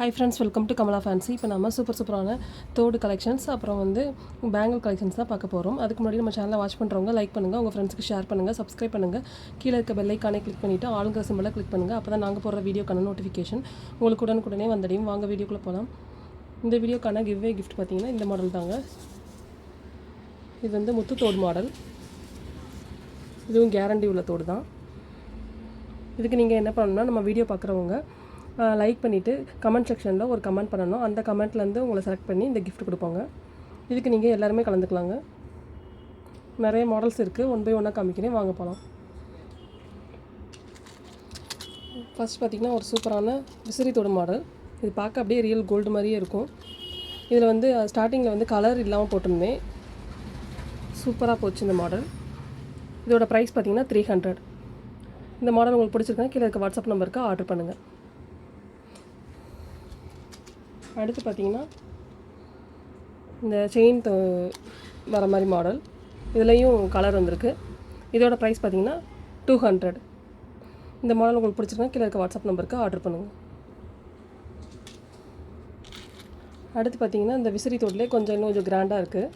Hi friends welcome to Kamala fancy இப்போ நம்ம super சூப்பரான தோடு கலெக்ஷன்ஸ் அப்புறம் வந்து பேங்கிள் கலெக்ஷன்ஸ் தான் பார்க்க போகிறோம் அதுக்கு முன்னாடி நம்ம சேனலை வாட்ச் பண்ணுறவங்க லைக் பண்ணுங்கள் உங்கள் ஃப்ரெண்ட்ஸ்க்கு ஷேர் பண்ணுங்கள் சப்ஸ்கிரைப் பண்ணுங்கள் கீழே இருக்க பெல்லைக்கானே கிளிக் பண்ணிவிட்டு ஆளுங்கிற சிம்பிளை கிளிக் பண்ணுங்கள் அப்போ தான் நாங்கள் போடுற வீடியோக்கான நோட்டிஃபிகேஷன் உங்களுக்கு உடனுக்குடனே வந்தடையும். வாங்க வீடியோக்குள்ளே போகலாம் இந்த வீடியோக்கான கிவ்வே கிஃப்ட் பார்த்தீங்கன்னா இந்த மாடல் தாங்க. இது வந்து முத்து தோடு மாடல் இதுவும் கேரண்டி உள்ள தோடு தான். இதுக்கு நீங்கள் என்ன பண்ணணும்னா நம்ம வீடியோ பார்க்குறவங்க லைக் பண்ணிவிட்டு கமெண்ட் செக்ஷனில் ஒரு கமெண்ட் பண்ணணும். அந்த கமெண்ட்லேருந்து உங்களை செலக்ட் பண்ணி இந்த கிஃப்ட் கொடுப்பாங்க. இதுக்கு நீங்கள் எல்லாருமே கலந்துக்கலாங்க. நிறைய மாடல்ஸ் இருக்குது ஒன் பை ஒன்னாக காமிக்கிறேன். வாங்க போகலாம் ஃபர்ஸ்ட் பார்த்திங்கன்னா ஒரு சூப்பரான விசிறி தொடு மாடல் இது பார்க்க அப்படியே ரியல் கோல்டு மாதிரியே இருக்கும். இதில் வந்து ஸ்டார்டிங்கில் வந்து கலர் இல்லாமல் போட்டிருந்தேன். சூப்பராக போச்சு இந்த மாடல் இதோட ப்ரைஸ் பார்த்தீங்கன்னா த்ரீ ஹண்ட்ரட் இந்த மாடல் உங்களுக்கு பிடிச்சிருக்குன்னா கீழே இருக்க வாட்ஸ்அப் நம்பருக்கு ஆர்டர் பண்ணுங்கள் அடுத்து பார்த்தீங்கன்னா இந்த செயின் வர மாதிரி மாடல் இதுலேயும் கலர் வந்திருக்கு. இதோட ப்ரைஸ் பார்த்தீங்கன்னா டூ ஹண்ட்ரட் இந்த மாடல் உங்களுக்கு பிடிச்சிருக்கா கீழே இருக்க வாட்ஸ்அப் நம்பருக்கு ஆர்டர் பண்ணுங்கள் அடுத்து பார்த்திங்கன்னா இந்த விசிறி தோட்டிலே கொஞ்சம் இன்னும் கொஞ்சம் கிராண்டாக இருக்குது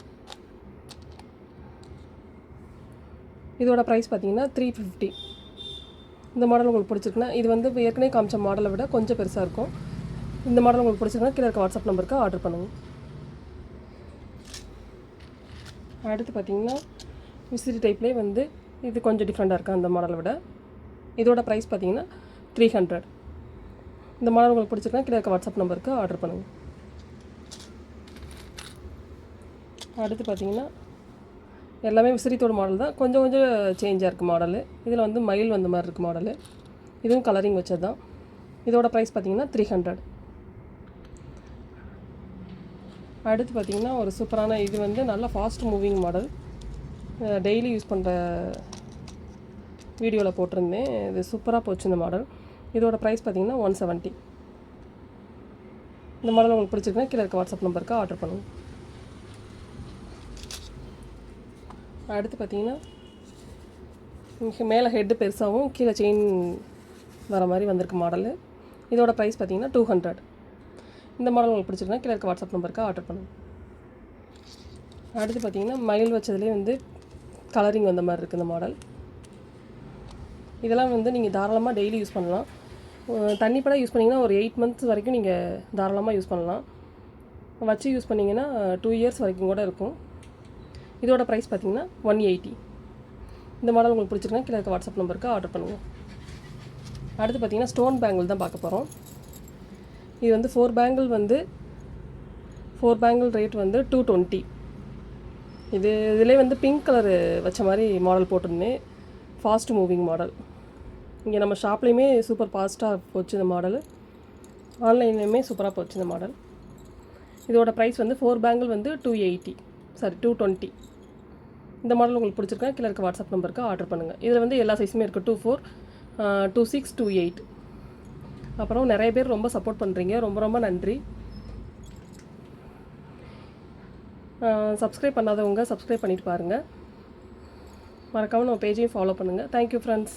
இதோட ப்ரைஸ் பார்த்தீங்கன்னா த்ரீ ஃபிஃப்டி இந்த மாடல் உங்களுக்கு பிடிச்சிருக்குன்னா இது வந்து ஏற்கனவே காமிச்ச மாடலை விட கொஞ்சம் பெருசாக இருக்கும். இந்த மாடல் உங்களுக்கு பிடிச்சிருக்குன்னா கீழே இருக்க வாட்ஸ்அப் நம்பருக்கு ஆர்டர் பண்ணுங்கள் அடுத்து பார்த்தீங்கன்னா விசிறி டைப்லேயே வந்து இது கொஞ்சம் டிஃப்ரெண்ட்டாக இருக்குது அந்த மாடலை விட? இதோட ப்ரைஸ் பார்த்தீங்கன்னா த்ரீ ஹண்ட்ரட் இந்த மாடல் உங்களுக்கு பிடிச்சிருக்குன்னா கீழே இருக்க வாட்ஸ்அப் நம்பருக்கு ஆர்டர் பண்ணுங்கள் அடுத்து பார்த்தீங்கன்னா எல்லாமே விசிறித்தோட மாடல் தான். கொஞ்சம் கொஞ்சம் சேஞ்சாக இருக்குது மாடலு இதில் வந்து மயில் வந்த மாதிரி இருக்குது மாடலு இதுவும் கலரிங் வச்சது தான் இதோட ப்ரைஸ் பார்த்தீங்கன்னா த்ரீ ஹண்ட்ரட் அடுத்து பார்த்திங்கன்னா ஒரு சூப்பரான இது வந்து நல்ல fast moving model daily use பண்ணுற வீடியோவில் போட்டிருந்தேன். இது சூப்பராக போச்சு இந்த மாடல் இதோட ப்ரைஸ் பார்த்திங்கன்னா ஒன் செவன்ட்டி இந்த மாடல் உங்களுக்கு பிடிச்சிருக்குன்னா கீழே இருக்க வாட்ஸ்அப் நம்பருக்கு ஆர்டர் பண்ணுங்கள் அடுத்து பார்த்தீங்கன்னா மேலே ஹெட்டு பெருசாகவும் கீழே செயின் வர மாதிரி வந்திருக்கு மாடலு இதோட ப்ரைஸ் பார்த்தீங்கன்னா டூ ஹண்ட்ரட் இந்த மாடல் உங்களுக்கு பிடிச்சிருக்குன்னா கீழே இருக்க வாட்ஸ்அப் நம்பருக்கு ஆர்டர் பண்ணுங்கள் அடுத்து பார்த்தீங்கன்னா மயில் வச்சதுலேயே வந்து கலரிங் வந்த மாதிரி இருக்குது இந்த மாடல் இதெல்லாம் வந்து நீங்கள் தாராளமாக டெய்லி யூஸ் பண்ணலாம். அஹ் தண்ணி படம் யூஸ் பண்ணிங்கன்னா ஒரு எயிட் மந்த்ஸ் வரைக்கும் நீங்கள் தாராளமாக யூஸ் பண்ணலாம். வச்சு யூஸ் பண்ணிங்கன்னா டூ இயர்ஸ் வரைக்கும் கூட இருக்கும். இதோட ப்ரைஸ் பார்த்தீங்கன்னா ஒன் எயிட்டி இந்த மாடல் உங்களுக்கு பிடிச்சிருக்குன்னா கீழே இருக்க வாட்ஸ்அப் நம்பருக்கு ஆர்டர் பண்ணுங்கள் அடுத்து பார்த்தீங்கன்னா ஸ்டோன் பேங்கிள் தான் பார்க்க போகிறோம் இது வந்து ஃபோர் பேங்கிள் வந்து ஃபோர் பேங்கிள் ரேட் வந்து டூ டுவெண்ட்டி இது இதிலே வந்து பிங்க் கலரு வச்ச மாதிரி மாடல் போட்டிருந்தேன். ஃபாஸ்ட் மூவிங் மாடல் இங்கே நம்ம ஷாப்லேயுமே சூப்பர் ஃபாஸ்ட்டாக போச்சு இந்த மாடல் ஆன்லைன்லேயுமே சூப்பராக போச்சு இந்த மாடல் இதோட ப்ரைஸ் வந்து ஃபோர் பேங்கிள் வந்து two eighty sorry two twenty இந்த மாடல் உங்களுக்கு பிடிச்சிருக்கா கீழே இருக்க வாட்ஸ்அப் நம்பருக்கு ஆர்டர் பண்ணுங்கள் இதில் வந்து எல்லா சைஸுமே இருக்குது two four two six two eight அப்புறம் நிறைய பேர் ரொம்ப சப்போர்ட் பண்ணுறீங்க ரொம்ப ரொம்ப நன்றி. சப்ஸ்கிரைப் பண்ணாதவங்க சப்ஸ்கிரைப் பண்ணிட்டு பாருங்கள் மறக்காமல் நம்ம பேஜையும் ஃபாலோ பண்ணுங்கள் தேங்க்யூ ஃப்ரெண்ட்ஸ்